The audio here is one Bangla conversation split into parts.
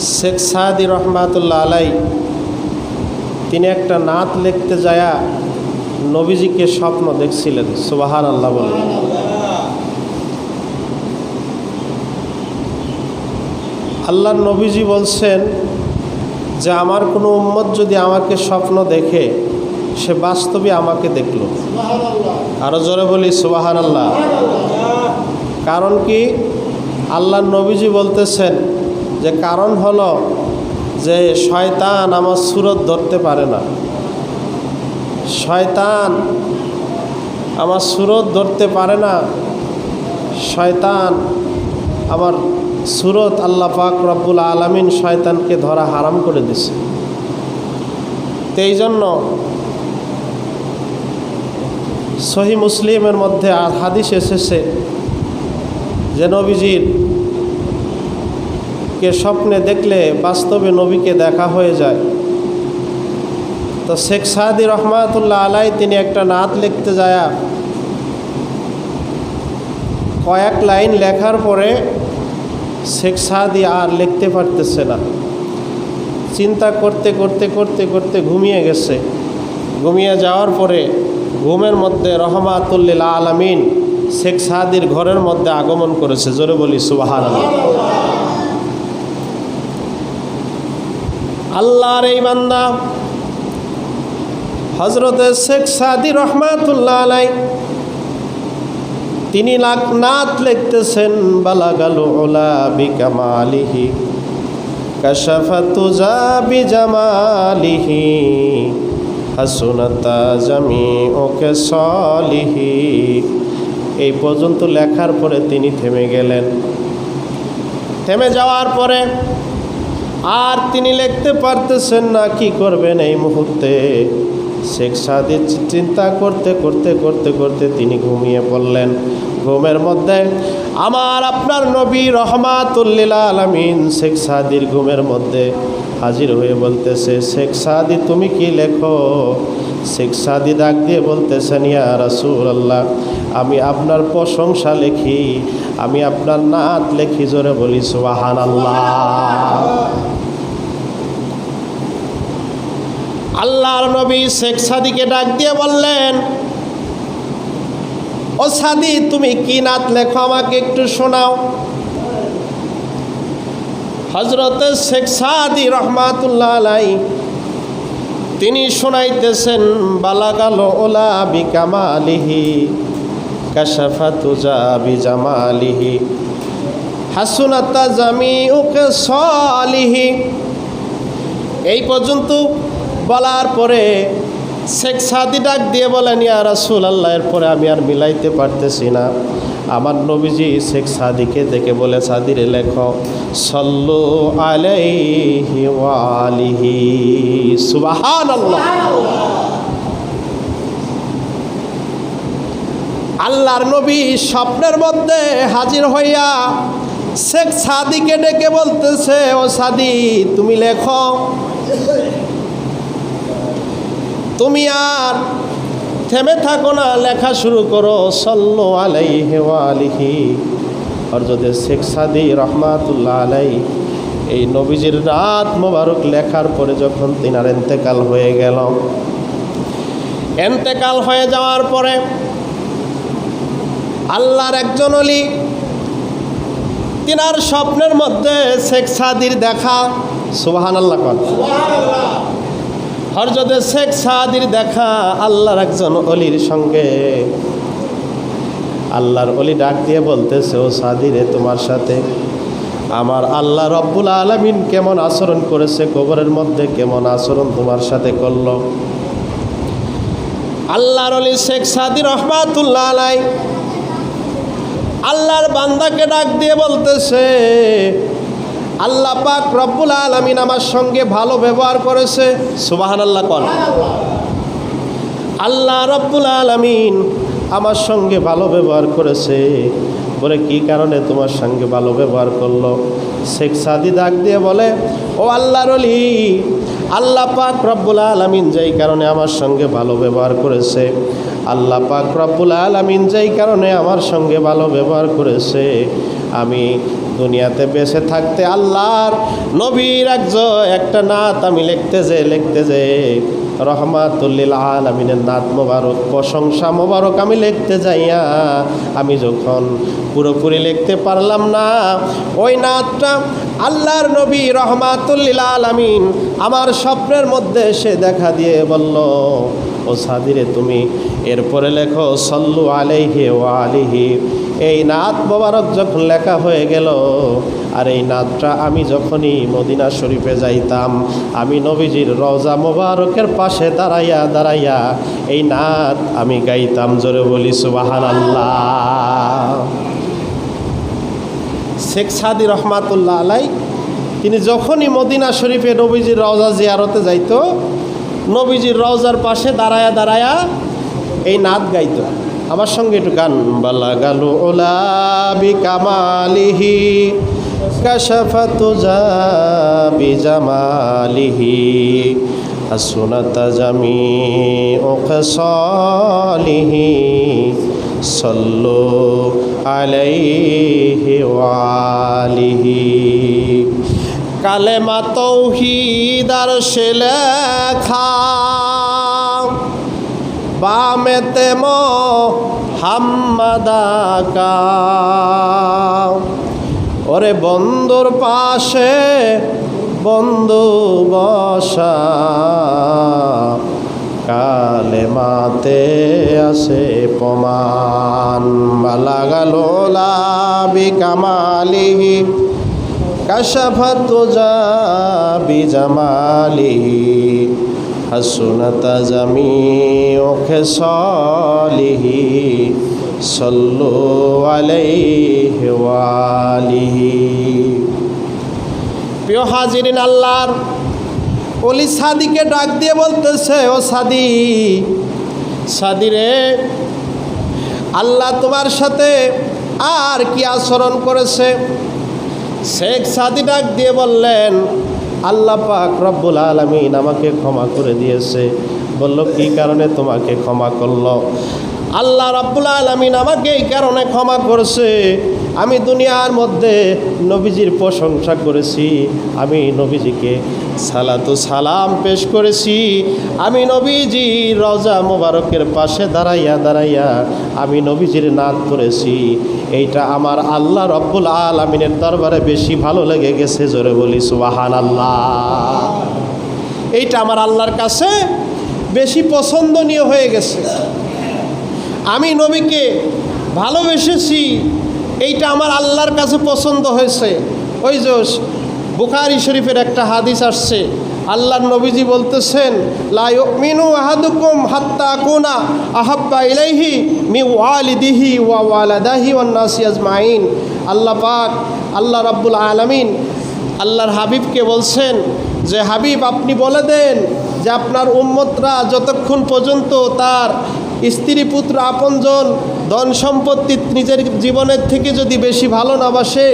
শেখ সাদি রহমাতুল্লাহ আলাই তিনি একটা নাত লিখতে যায়া নবীজিকে স্বপ্ন দেখছিলেন সুবাহান আল্লাহ বলে। আল্লাহর নবীজি বলছেন যে আমার কোনো উম্মত যদি আমাকে স্বপ্ন দেখে সে বাস্তবে আমাকে দেখল। আরও জোরে বলি সুবাহান আল্লাহ কারণ কি? আল্লাহর নবীজি বলতেছেন যে কারণ হলো যে শয়তান আমার সুরত ধরতে পারে না। শয়তান আমার সুরত ধরতে পারে না। শয়তান আমার সুরত আল্লাহ পাক রব্বুল আলমিন শয়তানকে ধরা হারাম করে দিছে তো এই জন্য সহি মুসলিমের মধ্যে হাদিস এসেছে যে নবীজির কে স্বপ্নে দেখলে বাস্তবে নবীকে দেখা হয়ে যায়। তো শেখ সাদি রহমাতুল্লাহ আলাই তিনি একটা নাত লিখতে যায়। কয়েক লাইন লেখার পরে শেখ সাদি আর লিখতে পারতেছে না। চিন্তা করতে করতে করতে করতে ঘুমিয়ে গেছে। ঘুমিয়ে যাওয়ার পরে ঘুমের মধ্যে রহমাতুল্লিল আলমিন শেখ সাদির ঘরের মধ্যে আগমন করেছে। জোরে বলি সুবাহান আল্লাহর এই বান্দা হজরত শেখ সাদি রহমাতুল্লাহ আলাই, তিনি নাত লিখতেছেন, বালাগাল ওলা বিকামালিহি কাশাফাতু জাবি জামালিহি হাসুনাতা জামি ওকে সলিহি। এই পর্যন্ত লেখার পরে তিনি থেমে গেলেন। থেমে যাওয়ার পরে আর তিনি লিখতে পারতেছেন না, কি করবেন এই মুহূর্তে? শেখ সাদির চিন্তা করতে করতে করতে করতে তিনি ঘুমিয়ে পড়লেন। ঘুমের মধ্যে আমার আপনার নবী রহমাতুল্লিল আলমিন শেখ সাদির ঘুমের মধ্যে হাজির হয়ে বলতেছে, শেখ সাদি, তুমি কি লেখো? শেখ সাদি ডাক দিয়ে বলতেছেন, ইয়া রাসুল আল্লাহ আমি আপনার প্রশংসা লিখি, আমি আপনার নাত লেখি জোরে বলি আল্লাহ আল্লাহর নবী শেখ সাদিকে ডাক দিয়ে বললেন, ও সাদি, তুমি কি নাত লেখো আমাকে একটু শোনাও। হজরত শেখ সাদি রহমাতুল্লাহ আলাই, তিনি শোনাইতেছেন বালাগাল ওলা বিকামালিহি। জামালিহি, হাসুনাতা জামি উকে সলিহি। এই পর্যন্ত বলার পরে শেখ সাদি ডাক দিয়ে বলেন, ইয়া রাসুল আল্লাহ এরপরে আমি আর মিলাইতে পারতেছি না। আমার নবীজি শেখ সাদিকে দেখে বলে সাদিরে লেখ, সল্লু আলাইহি ওয়ালিহি সুবাহান আল্লাহ আল্লাহর নবী স্বপ্নের মধ্যে হাজির হইয়া শেখ সাদিকে ডেকে বলতেছে, ও সাদি, তুমি লেখো। তুমি আর থেমে থাকো না, লেখা শুরু করো। সল্লো আলাইহি আলিহি। হরজতে শেখ সাদি রহমাতুল্লাহ আলাই এই নবীজির রাত মোবারক লেখার পরে যখন তিনার এন্তেকাল হয়ে গেল, এন্তেকাল হয়ে যাওয়ার পরে আল্লাহর একজন অলি তিনার স্বপ্নের মধ্যে শেখ সাদির দেখা। সুবাহান আল্লাহ কন। হরজতে শেখ সাদির দেখা আল্লাহর একজন অলির সঙ্গে। আল্লাহর অলি ডাক দিয়ে বলতেছে, ও সাদিরে, তোমার সাথে আমার আল্লাহ রব্বুল আলমিন কেমন আচরণ করেছে, কবরের মধ্যে কেমন আচরণ তোমার সাথে করল? আল্লাহর অলি শেখ সাদির রহমাতুল্লাহ আলাই আল্লাহর বান্দাকে ডাক দিয়ে বলতেছে, আল্লাহ পাক রব্বুল আলমিন আমার সঙ্গে ভালো ব্যবহার করেছে। সুবাহান আল্লাহ কন। আল্লাহ রব্বুল আলমিন আমার সঙ্গে ভালো ব্যবহার করেছে। বলে, কি কারণে তোমার সঙ্গে ভালো ব্যবহার করল? শেখ সাদি ডাক দিয়ে বলে, ও আল্লাহ রলি আল্লাহ পাক রব্বুল আলমিন যেই কারণে আমার সঙ্গে ভালো ব্যবহার করেছে আল্লাহ পাক রব্বুল আলমিন যেই কারণে আমার সঙ্গে ভালো ব্যবহার করেছে। আমি দুনিয়াতে বেঁচে থাকতে আল্লাহর নবীর একজন একটা নাত আমি লিখতে যে লিখতে যে রহমাতুল্লিল আলমিনের নাত মোবারক, প্রশংসা মোবারক আমি লিখতে যাইয়া, আমি যখন পুরোপুরি লিখতে পারলাম না, ওই নাতটা আল্লাহর নবী রহমাতুল্লিল আলমিন আমার স্বপ্নের মধ্যে সে দেখা দিয়ে বলল, ও সাদিরে তুমি, এরপরে লেখো, সল্লু আলাইহি ও আলিহি এই নাত মোবারক যখন লেখা হয়ে গেল, আর এই নাতটা আমি যখনই মদিনা শরীফে যাইতাম, আমি নবীজির রওজা মোবারকের পাশে দাঁড়াইয়া দাঁড়াইয়া এই নাত আমি গাইতাম, জোরে বলি সুবাহান আল্লাহ শেখ সাদি রহমাতুল্লাহ আলাই, তিনি যখনই মদিনা শরীফে নবীজির রওজা জিয়ারতে যাইতো, নবীজির রওজার পাশে দাঁড়ায়া দাঁড়ায়া এই নাত গাইতো। আমার সঙ্গে একটু গান বালা গালু, ওলা বি কামালিহি, কাশাফাতু বি জামালিহি জামি ও খসালিহি সল্লু আলাইহি ওয়ালিহি। কালেমা তৌহিদার সে লেখা বামেতে মো হাম্মাদাকা ওরে বন্ধুর পাশে বন্ধু বসা। কালে মাতে আসে প্রমাণ। বালা গালো লাবি কামালিহি কাশাফাত বিজামালিহি হাসুনাত জামিউ খেসালিহি সল্লু আলাইহি ওয়ালিহি। প্রিয় হাজিরিন, আল্লাহর অলি সাদিকে ডাক দিয়ে বলতেছে, ও সাদি সাদি রে, আল্লাহ তোমার সাথে আর কি আচরণ করেছে? শেখ সাদি ডাক দিয়ে বললেন আল্লাহ পাক রব্বুল আলমিন আমাকে ক্ষমা করে দিয়েছে। বলল কি কারণে তোমাকে ক্ষমা করল? আল্লাহ রব্বুল আলমিন আমাকে এই কারণে ক্ষমা করছে। আমি দুনিয়ার মধ্যে নবীজির প্রশংসা করেছি। আমি নবীজিকে সালাতু সালাম পেশ করেছি। আমি নবীজি রজা মোবারকের পাশে দাঁড়াইয়া দাঁড়াইয়া আমি নবীজির নাচ করেছি এইটা আমার আল্লাহ রব্বুল আলমিনের দরবারে বেশি ভালো লেগে গেছে, জোরে বলি সুবাহান আল্লাহ এইটা আমার আল্লাহর কাছে বেশি পছন্দনীয় হয়ে গেছে। আমি নবীকে ভালোবেসেছি, এইটা আমার আল্লাহর কাছে পছন্দ হয়েছে। ওই যে বুখারি শরীফের একটা হাদিস আসছে, আল্লাহর নবীজি বলতেছেন লাইমিনু আহাদুকুম হাত্তা কুনা আহাব্বা ইলাইহি মি ওয়ালিদিহি ওয়া ওয়ালাদাহি ওয়ান নাসি আজমাইন। আল্লাহ পাক, আল্লাহ রাব্বুল আলামিন আল্লাহর হাবিবকে বলছেন যে, হাবিব, আপনি বলে দেন যে, আপনার উম্মতরা যতক্ষণ পর্যন্ত তার স্ত্রী, পুত্র, আপনজন, ধন সম্পত্তি নিজের জীবনের থেকে যদি বেশি ভালো না বাসে,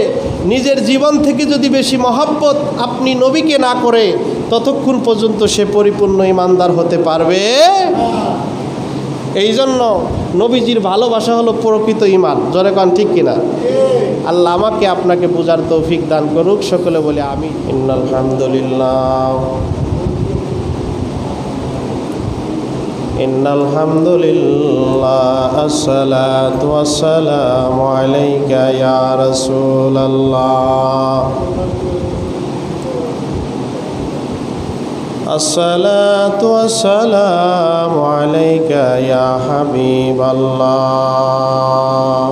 নিজের জীবন থেকে যদি বেশি মহাব্বত আপনি নবীকে না করে, ততক্ষণ পর্যন্ত সে পরিপূর্ণ ইমানদার হতে পারবে। এই জন্য নবীজির ভালোবাসা হলো প্রকৃত ইমান। জরে কান, ঠিক কিনা? আল্লাহ আমাকে আপনাকে বোঝার তৌফিক দান করুক। সকলে বলে আমি আলহামদুলিল্লাহ إن الحمد لله الصلاة والسلام عليك يا رسول الله الصلاة والسلام عليك يا حبيب الله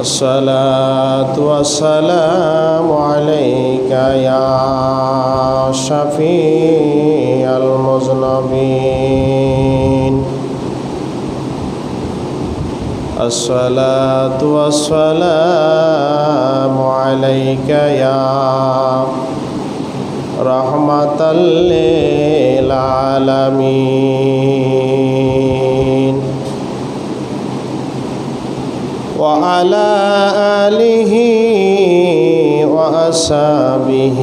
الصلاة والسلام عليك يا شفيع المذنبين. الصلاة والسلام عليك يا رحمة للعالمين. وعلى آله وأصحابه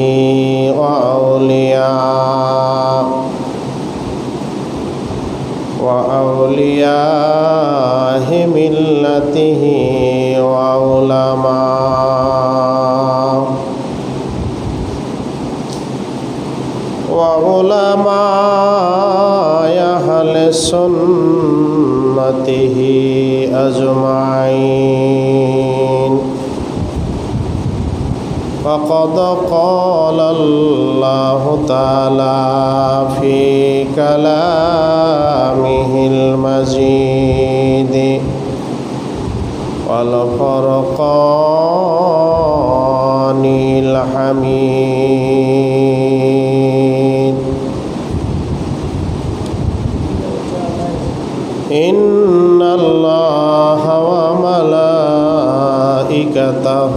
وأولياء وأولياء ملته وعلماء وعلماء أهل سنته فقد قال الله تعالى في كلامه المجيد والفرقان الحميد إن الله وملائكته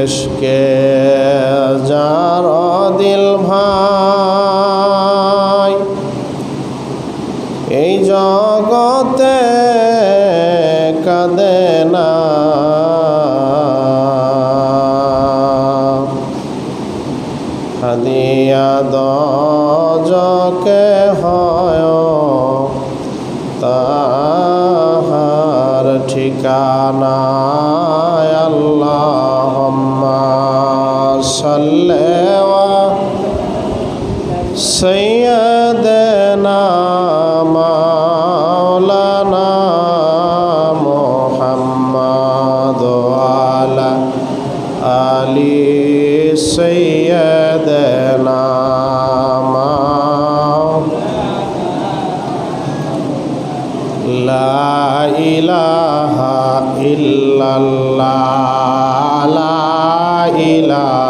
এশকে যার দিল ভাই। এই জগতে কাঁদে না। হাদিয়া দজকে হয় তাহার ঠিকানা আল্লাহ সাল্লেওয়া সৈয়দনা মাওলানা মোহাম্মদ আলা আলী সৈয়দনা লা ইলাহা ইল্লাল্লাহ লা ইলাহা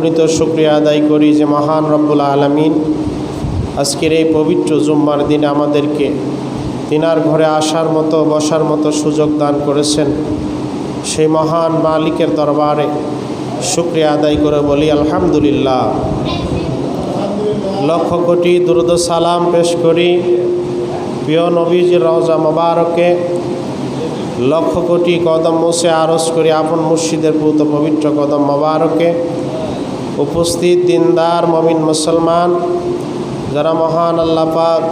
অগণিত শুক্রিয়া আদায় করি যে মহান রব্বুল আলমিন আজকের এই পবিত্র জুম্মার দিনে আমাদেরকে তিনার ঘরে আসার মতো, বসার মতো সুযোগ দান করেছেন। সেই মহান মালিকের দরবারে শুক্রিয়া আদায় করে বলি, আলহামদুলিল্লাহ। লক্ষ কোটি দুরুদ সালাম পেশ করি। প্রিয় নবীজির রওজা মোবারকে লক্ষ কোটি কদম মুছে আরজ করি, আপন মুর্শিদের পুত পবিত্র কদম মোবারকে। উপস্থিত দিনদার মমিন মুসলমান, যারা মহান আল্লাহ পাক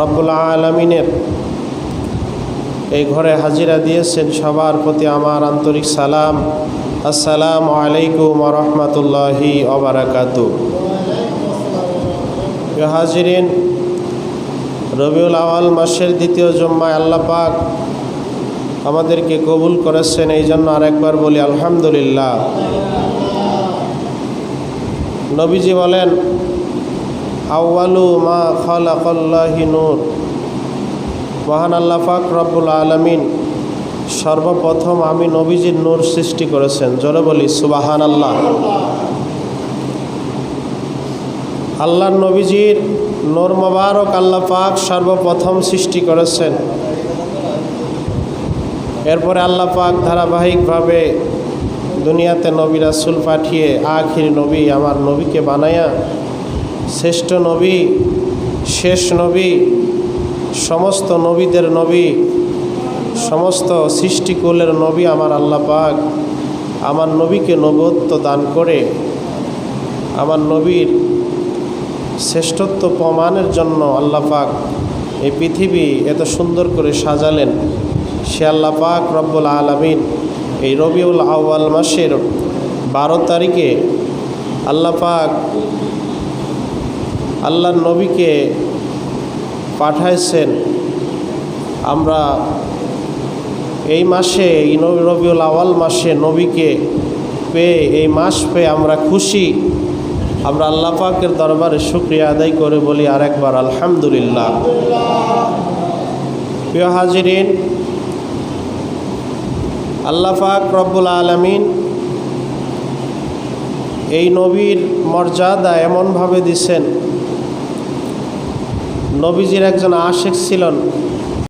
রব্বুল আলমিনের এই ঘরে হাজিরা দিয়েছেন, সবার প্রতি আমার আন্তরিক সালাম। আসসালামু আলাইকুম রহমতুল্লাহি অবরাকাতু হাজিরিন, রবিউল আওয়াল মাসের দ্বিতীয় জম্মায় আল্লাহ পাক আমাদেরকে কবুল করেছেন এই জন্য আরেকবার বলি আলহামদুলিল্লাহ। নবীজি বলেন, আউয়ালু মা খালাকাল্লাহি নূর। মহান আল্লাহ পাক রব্বুল আলমিন, সর্বপ্রথম আমি নবীজির নূর সৃষ্টি করেছেন। জোরে বলি সুবাহান আল্লাহ আল্লাহ নবীজির নূর মোবারক আল্লাহ পাক সর্বপ্রথম সৃষ্টি করেছেন। এরপরে আল্লাহ পাক ধারাবাহিকভাবে দুনিয়াতে নবী রাসুল পাঠিয়ে আখির নবী আমার নবীকে বানায়া, শ্রেষ্ঠ নবী, শেষ নবী, সমস্ত নবীদের নবী, সমস্ত সৃষ্টিকুলের নবী আমার আল্লাহ পাক আমার নবীকে নবত্ব দান করে, আমার নবীর শ্রেষ্ঠত্ব প্রমাণের জন্য আল্লাহ পাক এই পৃথিবী এত সুন্দর করে সাজালেন। সে আল্লাহ পাক রব্বুল আলমিন এই রবিউল আউয়াল মাসের বারো তারিখে আল্লাহ পাক আল্লাহর নবীকে পাঠাইছেন। আমরা এই মাসে, এই রবিউল আওয়াল মাসে নবীকে পেয়ে, এই মাস পেয়ে আমরা খুশি। আমরা আল্লাহ পাকের দরবারে শুক্রিয়া আদায় করে বলি আরেকবার, আলহামদুলিল্লাহ। প্রিয় হাজিরিন আল্লাহ পাক রব্বুল আলমিন এই নবীর মর্যাদা এমনভাবে দিছেন। নবীজির একজন আশেক ছিলেন।